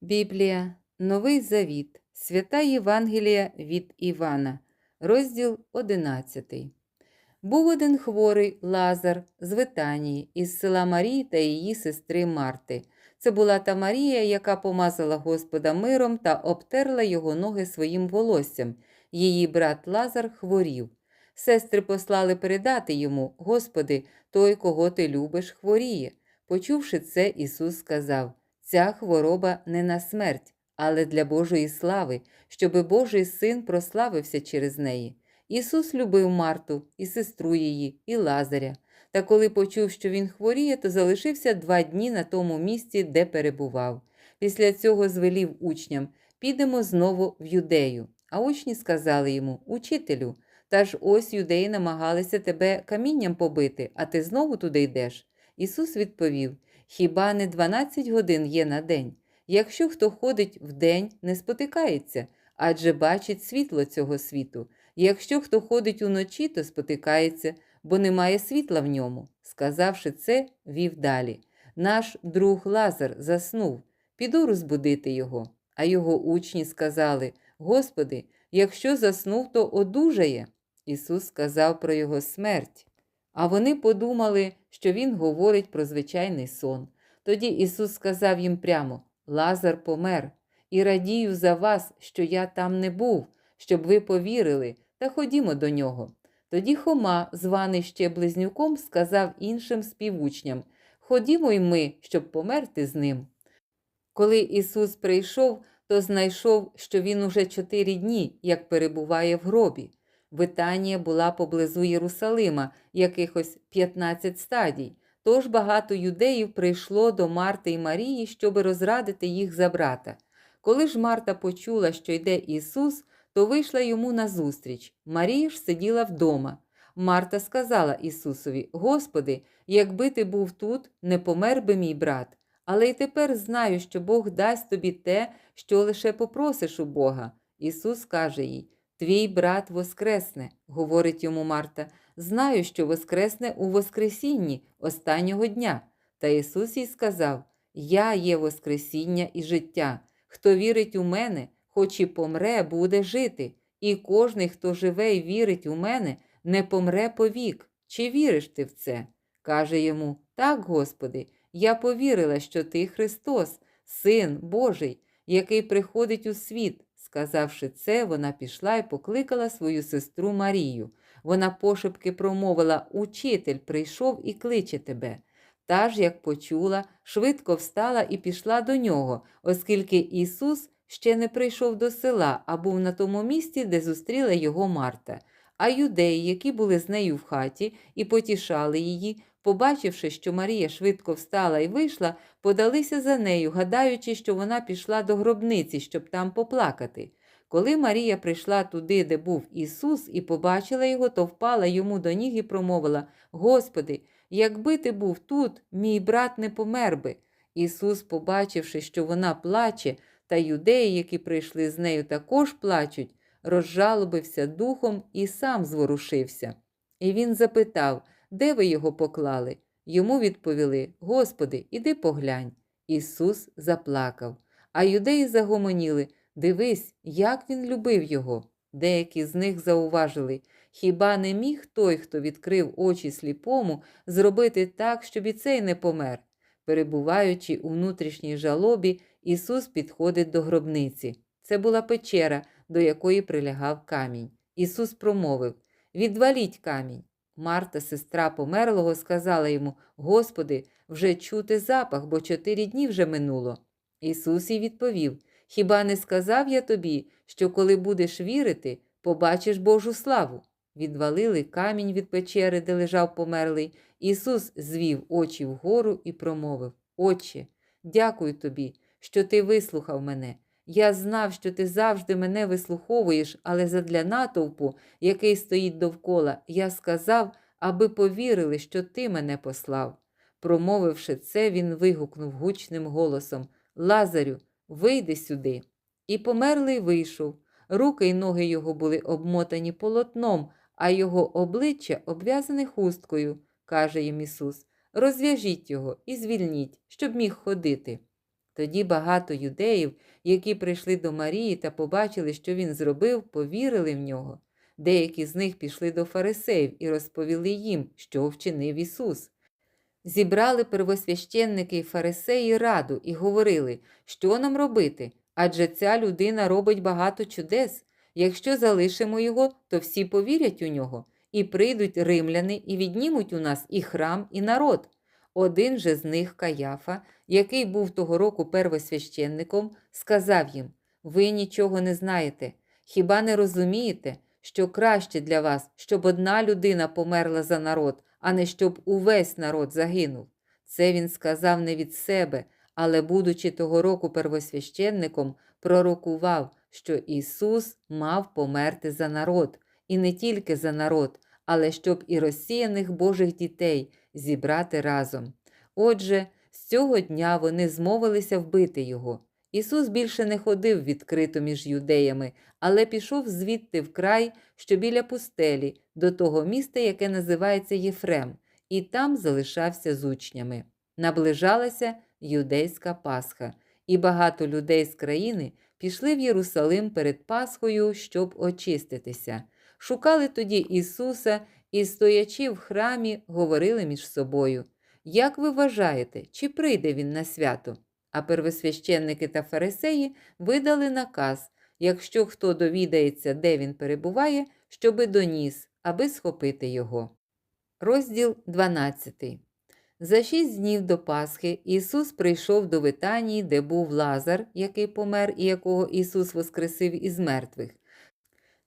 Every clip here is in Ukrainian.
Біблія, Новий Завіт, Свята Євангелія від Івана, розділ 11. Був один хворий Лазар з Витанії, із села Марії та її сестри Марти. Це була та Марія, яка помазала Господа миром та обтерла його ноги своїм волоссям. Її брат Лазар хворів. Сестри послали передати йому: Господи, той, кого ти любиш, хворіє. Почувши це, Ісус сказав: Ця хвороба не на смерть, але для Божої слави, щоби Божий син прославився через неї. Ісус любив Марту, і сестру її, і Лазаря. Та коли почув, що він хворіє, то залишився два дні на тому місці, де перебував. Після цього звелів учням: підемо знову в юдею. А учні сказали йому: Учителю, та ж ось юдеї намагалися тебе камінням побити, а ти знову туди йдеш. Ісус відповів: Хіба не 12 годин є на день? Якщо хто ходить вдень, не спотикається, адже бачить світло цього світу. Якщо хто ходить уночі, то спотикається, бо немає світла в ньому. Сказавши це, вів далі. Наш друг Лазар заснув, піду розбудити його. А його учні сказали: Господи, якщо заснув, то одужає. Ісус сказав про його смерть. А вони подумали, що Він говорить про звичайний сон. Тоді Ісус сказав їм прямо: Лазар помер, і радію за вас, що я там не був, щоб ви повірили, та ходімо до нього. Тоді Хома, званий ще близнюком, сказав іншим співучням: Ходімо й ми, щоб померти з ним. Коли Ісус прийшов, то знайшов, що Він уже чотири дні, як перебуває в гробі. Витанія була поблизу Єрусалима, якихось 15 стадій. Тож багато юдеїв прийшло до Марти і Марії, щоб розрадити їх за брата. Коли ж Марта почула, що йде Ісус, то вийшла йому назустріч. Марія ж сиділа вдома. Марта сказала Ісусові: Господи, якби ти був тут, не помер би мій брат. Але й тепер знаю, що Бог дасть тобі те, що лише попросиш у Бога. Ісус каже їй: Твій брат воскресне, говорить йому Марта. Знаю, що воскресне у Воскресінні останнього дня. Та Ісус їй сказав: Я є Воскресіння і життя. Хто вірить у мене, хоч і помре, буде жити, і кожний, хто живе і вірить у мене, не помре повік. Чи віриш ти в це? Каже йому: Так, Господи, я повірила, що ти Христос, Син Божий, який приходить у світ. Сказавши це, вона пішла і покликала свою сестру Марію. Вона пошепки промовила Учитель прийшов і кличе тебе. Та ж, як почула, швидко встала і пішла до нього, оскільки Ісус ще не прийшов до села, а був на тому місці, де зустріла його Марта. А юдеї, які були з нею в хаті і потішали її, побачивши, що Марія швидко встала і вийшла, подалися за нею, гадаючи, що вона пішла до гробниці, щоб там поплакати. Коли Марія прийшла туди, де був Ісус, і побачила його, то впала йому до ніг і промовила: Господи, якби ти був тут, мій брат не помер би. Ісус, побачивши, що вона плаче, та юдеї, які прийшли з нею, також плачуть, розжалобився духом і сам зворушився. І він запитав, де ви його поклали? Йому відповіли: Господи, іди поглянь. Ісус заплакав. А юдеї загомоніли Дивись, як він любив його. Деякі з них зауважили хіба не міг той, хто відкрив очі сліпому, зробити так, щоб і цей не помер? Перебуваючи у внутрішній жалобі, Ісус підходить до гробниці. Це була печера, до якої прилягав камінь. Ісус промовив Відваліть камінь. Марта, сестра померлого, сказала йому Господи, вже чути запах, бо чотири дні вже минуло. Ісус їй відповів Хіба не сказав я тобі, що коли будеш вірити, побачиш Божу славу? Відвалили камінь від печери, де лежав померлий. Ісус звів очі вгору і промовив Отче, дякую тобі, що ти вислухав мене. Я знав, що ти завжди мене вислуховуєш, але задля натовпу, який стоїть довкола, я сказав, аби повірили, що ти мене послав. Промовивши це, він вигукнув гучним голосом Лазарю, вийди сюди. І померлий вийшов. Руки й ноги його були обмотані полотном, а його обличчя обв'язане хусткою, каже їм Ісус. Розв'яжіть його і звільніть, щоб міг ходити. Тоді багато юдеїв, які прийшли до Марії та побачили, що він зробив, повірили в нього. Деякі з них пішли до фарисеїв і розповіли їм, що вчинив Ісус. Зібрали первосвященники й фарисеї раду і говорили, що нам робити, адже ця людина робить багато чудес. Якщо залишимо його, то всі повірять у нього, і прийдуть римляни і віднімуть у нас і храм, і народ. Один же з них, Каяфа, який був того року первосвященником, сказав їм: Ви нічого не знаєте, хіба не розумієте, що краще для вас, щоб одна людина померла за народ, а не щоб увесь народ загинув? Це він сказав не від себе, але, будучи того року первосвященником, пророкував, що Ісус мав померти за народ, і не тільки за народ, але щоб і розсіяних Божих дітей зібрати разом. Отже, з цього дня вони змовилися вбити його. Ісус більше не ходив відкрито між юдеями, але пішов звідти в край, що біля пустелі, до того міста, яке називається Єфрем, і там залишався з учнями. Наближалася юдейська Пасха, і багато людей з країни пішли в Єрусалим перед Пасхою, щоб очиститися. Шукали тоді Ісуса і, стоячи в храмі, говорили між собою. Як ви вважаєте, чи прийде він на свято? А первосвященники та фарисеї видали наказ, якщо хто довідається, де він перебуває, щоби доніс, аби схопити його. Розділ 12 За шість днів до Пасхи Ісус прийшов до Витанії, де був Лазар, який помер і якого Ісус воскресив із мертвих.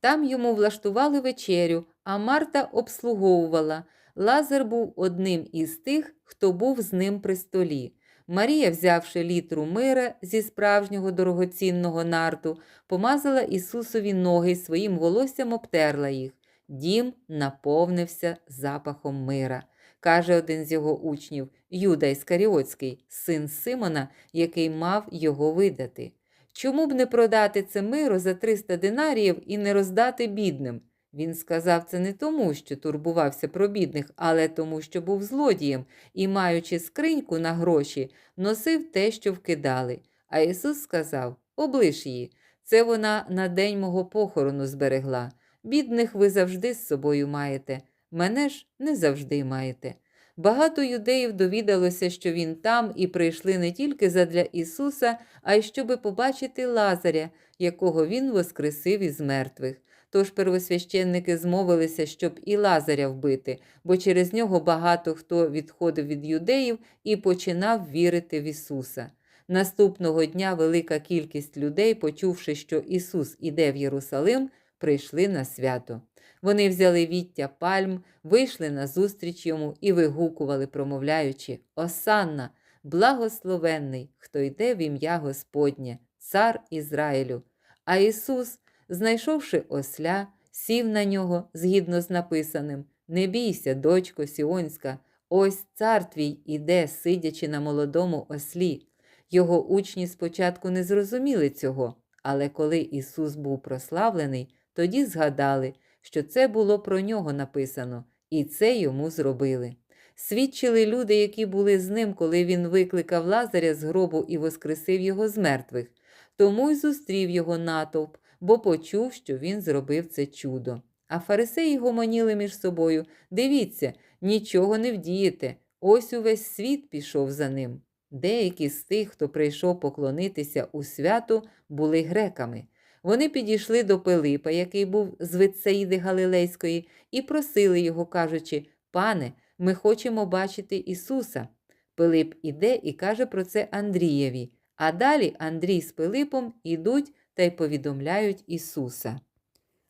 Там йому влаштували вечерю, а Марта обслуговувала. Лазар був одним із тих, хто був з ним при столі. Марія, взявши літру мира зі справжнього дорогоцінного нарту, помазала Ісусові ноги своїм волоссям обтерла їх. Дім наповнився запахом мира. Каже один з його учнів, Юда Іскаріотський, син Симона, який мав його видати. Чому б не продати це миро за 300 динаріїв і не роздати бідним? Він сказав це не тому, що турбувався про бідних, але тому, що був злодієм і, маючи скриньку на гроші, носив те, що вкидали. А Ісус сказав: Облиш її, це вона на день мого похорону зберегла. Бідних ви завжди з собою маєте, мене ж не завжди маєте. Багато юдеїв довідалося, що він там, і прийшли не тільки задля Ісуса, а й щоби побачити Лазаря, якого він воскресив із мертвих. Тож первосвященники змовилися, щоб і Лазаря вбити, бо через нього багато хто відходив від юдеїв і починав вірити в Ісуса. Наступного дня велика кількість людей, почувши, що Ісус іде в Єрусалим, прийшли на свято. Вони взяли віття пальм, вийшли назустріч йому і вигукували, промовляючи: Осанна, благословенний, хто йде в ім'я Господнє, цар Ізраїлю. А Ісус, знайшовши осля, сів на нього згідно з написаним: Не бійся, дочко Сіонська, ось цар твій іде, сидячи на молодому ослі. Його учні спочатку не зрозуміли цього, але коли Ісус був прославлений, тоді згадали, що це було про нього написано, і це йому зробили. Свідчили люди, які були з ним, коли він викликав Лазаря з гробу і воскресив його з мертвих. Тому й зустрів його натовп, бо почув, що він зробив це чудо. А фарисеї гомоніли між собою дивіться, нічого не вдієте, ось увесь світ пішов за ним. Деякі з тих, хто прийшов поклонитися у святу, були греками. Вони підійшли до Пилипа, який був з Витсаїди Галилейської, і просили його, кажучи: Пане, ми хочемо бачити Ісуса. Пилип іде і каже про це Андрієві, а далі Андрій з Пилипом ідуть та й повідомляють Ісуса.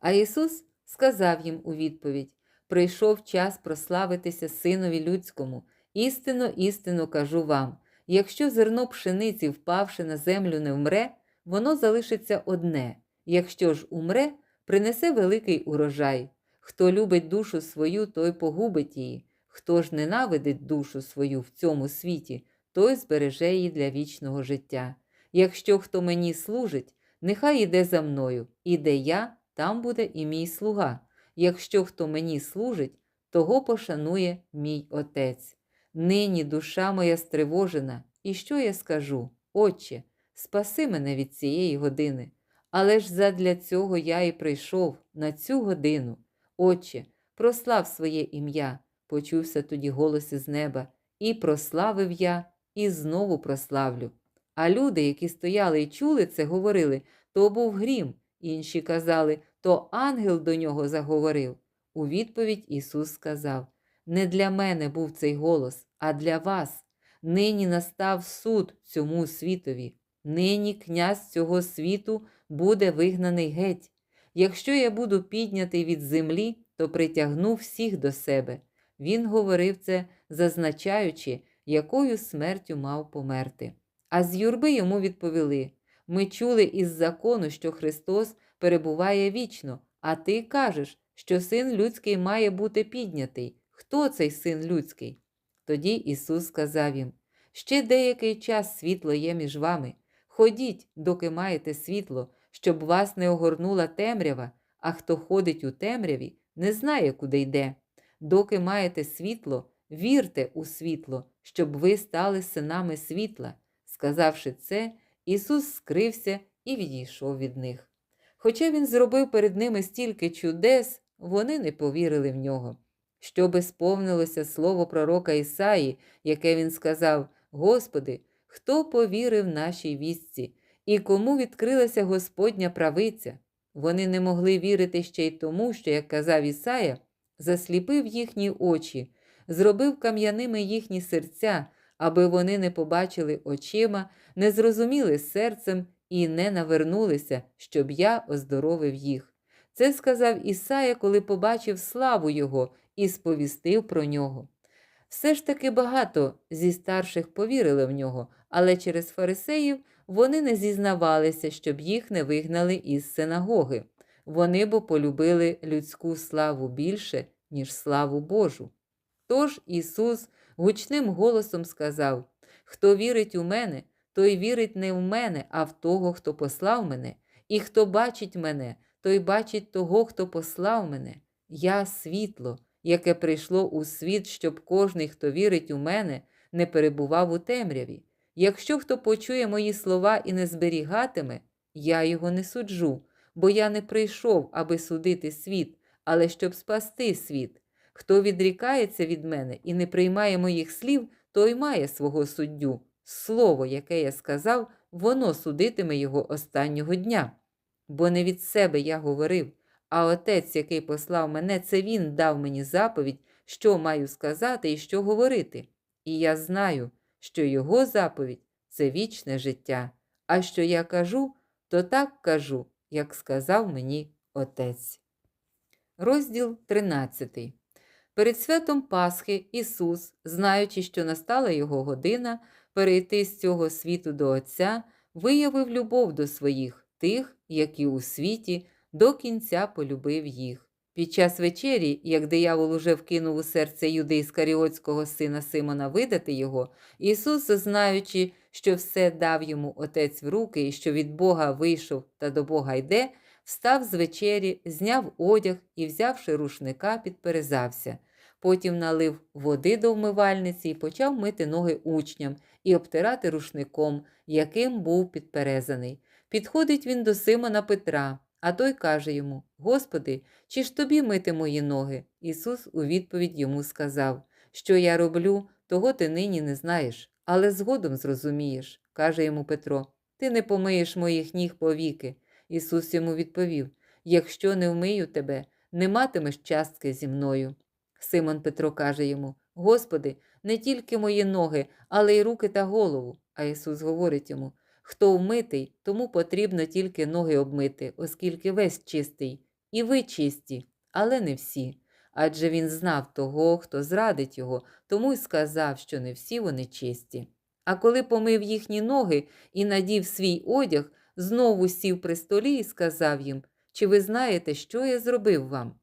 А Ісус сказав їм у відповідь: Прийшов час прославитися Синові людському. Істинно, істинно кажу вам: якщо зерно пшениці, впавши на землю, не вмре, воно залишиться одне, якщо ж умре, принесе великий урожай. Хто любить душу свою, той погубить її, хто ж ненавидить душу свою в цьому світі, той збереже її для вічного життя. Якщо хто мені служить, нехай іде за мною, і де я, там буде і мій слуга. Якщо хто мені служить, того пошанує мій Отець. Нині душа моя стривожена, і що я скажу? Отче, спаси мене від цієї години. Але ж задля цього я і прийшов на цю годину. Отче, прослав своє ім'я, почувся тоді голос із неба, і прославив я, і знову прославлю. А люди, які стояли і чули це, говорили то був грім. Інші казали, то ангел до нього заговорив. У відповідь Ісус сказав: Не для мене був цей голос, а для вас. Нині настав суд цьому світові. Нині князь цього світу буде вигнаний геть. Якщо я буду піднятий від землі, то притягну всіх до себе. Він говорив це, зазначаючи, якою смертю мав померти. А з юрби йому відповіли: Ми чули із закону, що Христос перебуває вічно, а ти кажеш, що син людський має бути піднятий. Хто цей син людський? Тоді Ісус сказав їм: Ще деякий час світло є між вами. Ходіть, доки маєте світло, щоб вас не огорнула темрява, а хто ходить у темряві, не знає, куди йде. Доки маєте світло, вірте у світло, щоб ви стали синами світла. Сказавши це, Ісус скрився і відійшов від них. Хоча він зробив перед ними стільки чудес, вони не повірили в нього. Щоби сповнилося слово пророка Ісаї, яке він сказав: Господи, хто повірив нашій вістці, і кому відкрилася Господня правиця? Вони не могли вірити ще й тому, що, як казав Ісая, засліпив їхні очі, зробив кам'яними їхні серця, аби вони не побачили очима, не зрозуміли серцем і не навернулися, щоб я оздоровив їх. Це сказав Ісая, коли побачив славу Його і сповістив про нього. Все ж таки багато зі старших повірили в нього, але через фарисеїв вони не зізнавалися, щоб їх не вигнали із синагоги. Вони бо полюбили людську славу більше, ніж славу Божу. Тож Ісус гучним голосом сказав: Хто вірить у мене, той вірить не в мене, а в того, хто послав мене, і хто бачить мене, той бачить того, хто послав мене. Я світло, яке прийшло у світ, щоб кожний, хто вірить у мене, не перебував у темряві. Якщо хто почує мої слова і не зберігатиме, я його не суджу, бо я не прийшов, аби судити світ, але щоб спасти світ. Хто відрікається від мене і не приймає моїх слів, той має свого суддю. Слово, яке я сказав, воно судитиме його останнього дня. Бо не від себе я говорив, а отець, який послав мене, це він дав мені заповідь, що маю сказати і що говорити. І я знаю, що його заповідь це вічне життя. А що я кажу, то так кажу, як сказав мені отець. Розділ 13. Перед святом Пасхи Ісус, знаючи, що настала його година перейти з цього світу до Отця, виявив любов до своїх, тих, які у світі до кінця полюбив їх. Під час вечері, як диявол уже вкинув у серце Юди Іскаріотського сина Симона видати його, Ісус, знаючи, що все дав йому Отець в руки і що від Бога вийшов та до Бога йде, встав з вечері, зняв одяг і, взявши рушника, підперезався. Потім налив води до вмивальниці і почав мити ноги учням і обтирати рушником, яким був підперезаний. Підходить він до Симона Петра, а той каже йому: Господи, чи ж тобі мити мої ноги? Ісус у відповідь йому сказав: Що я роблю, того ти нині не знаєш, але згодом зрозумієш, каже йому Петро: Ти не помиєш моїх ніг повіки. Ісус йому відповів: Якщо не вмию тебе, не матимеш частки зі мною. Симон Петро каже йому: Господи, не тільки мої ноги, але й руки та голову. А Ісус говорить йому: Хто вмитий, тому потрібно тільки ноги обмити, оскільки весь чистий, і ви чисті, але не всі. Адже він знав того, хто зрадить його, тому й сказав, що не всі вони чисті. А коли помив їхні ноги і надів свій одяг, знову сів при столі і сказав їм: Чи ви знаєте, що я зробив вам?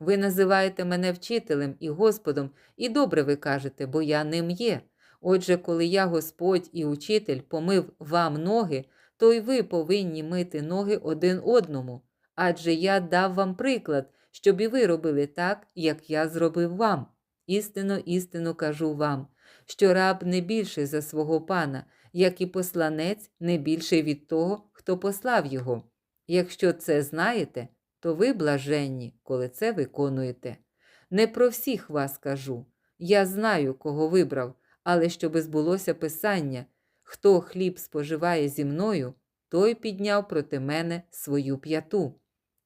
Ви називаєте мене вчителем і Господом, і добре ви кажете, бо я ним є. Отже, коли я, Господь і учитель, помив вам ноги, то й ви повинні мити ноги один одному. Адже я дав вам приклад, щоб і ви робили так, як я зробив вам. Істинно, істинно кажу вам, що раб не більший за свого пана, як і посланець не більший від того, хто послав його. Якщо це знаєте, то ви блаженні, коли це виконуєте. Не про всіх вас кажу. Я знаю, кого вибрав, але щоби збулося Писання хто хліб споживає зі мною, той підняв проти мене свою п'яту.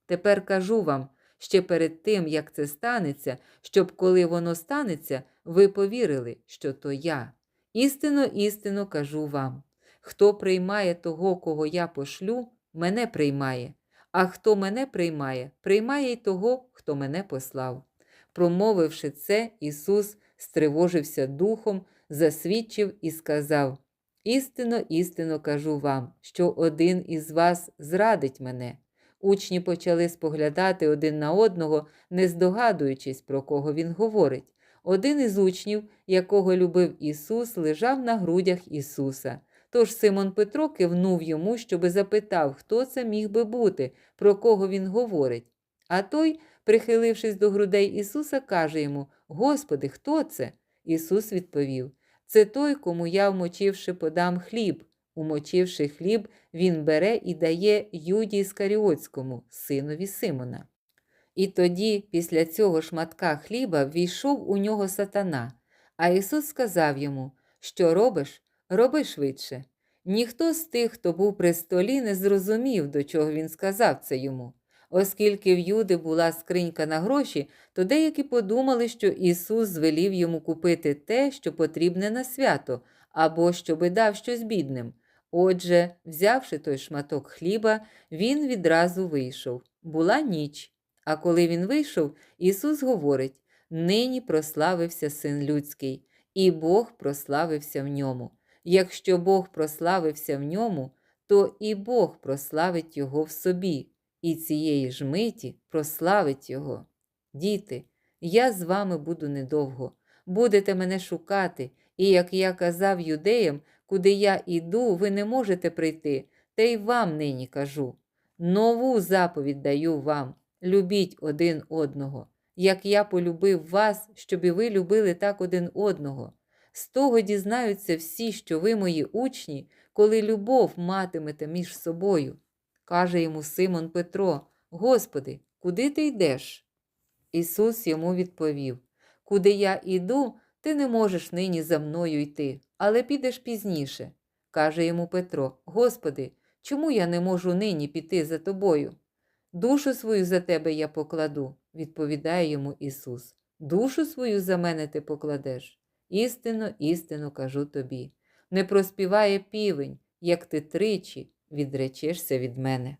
Тепер кажу вам ще перед тим, як це станеться, щоб коли воно станеться, ви повірили, що то я. Істинно, істинно кажу вам: хто приймає того, кого я пошлю, мене приймає, а хто мене приймає, приймає й того, хто мене послав. Промовивши це, Ісус стривожився духом, засвідчив і сказав: Істинно, істинно кажу вам, що один із вас зрадить мене. Учні почали споглядати один на одного, не здогадуючись, про кого він говорить. Один із учнів, якого любив Ісус, лежав на грудях Ісуса. Тож Симон Петро кивнув йому, щоби запитав, хто це міг би бути, про кого він говорить. А той, прихилившись до грудей Ісуса, каже йому: Господи, хто це? Ісус відповів: Це той, кому я, вмочивши, подам хліб. Умочивши хліб, він бере і дає Юді Іскаріотському, синові Симона. І тоді, після цього шматка хліба, ввійшов у нього сатана. А Ісус сказав йому: Що робиш? Роби швидше. Ніхто з тих, хто був при столі, не зрозумів, до чого він сказав це йому. Оскільки в Юди була скринька на гроші, то деякі подумали, що Ісус звелів йому купити те, що потрібне на свято, або щоби дав щось бідним. Отже, взявши той шматок хліба, він відразу вийшов. Була ніч. А коли він вийшов, Ісус говорить: Нині прославився Син Людський, і Бог прославився в ньому. Якщо Бог прославився в ньому, то і Бог прославить Його в собі, і цієї ж миті прославить Його. Діти, я з вами буду недовго. Будете мене шукати, і як я казав юдеям, куди я іду, ви не можете прийти, та й вам нині кажу. Нову заповідь даю вам любіть один одного, як я полюбив вас, щоб і ви любили так один одного. З того дізнаються всі, що ви мої учні, коли любов матимете між собою. Каже йому Симон Петро: Господи, куди ти йдеш? Ісус йому відповів: Куди я іду, ти не можеш нині за мною йти, але підеш пізніше. Каже йому Петро: Господи, чому я не можу нині піти за тобою? Душу свою за тебе я покладу, відповідає йому Ісус. Душу свою за мене ти покладеш. Істинно, істинно кажу тобі. Не проспіває півень, як ти тричі відречешся від мене.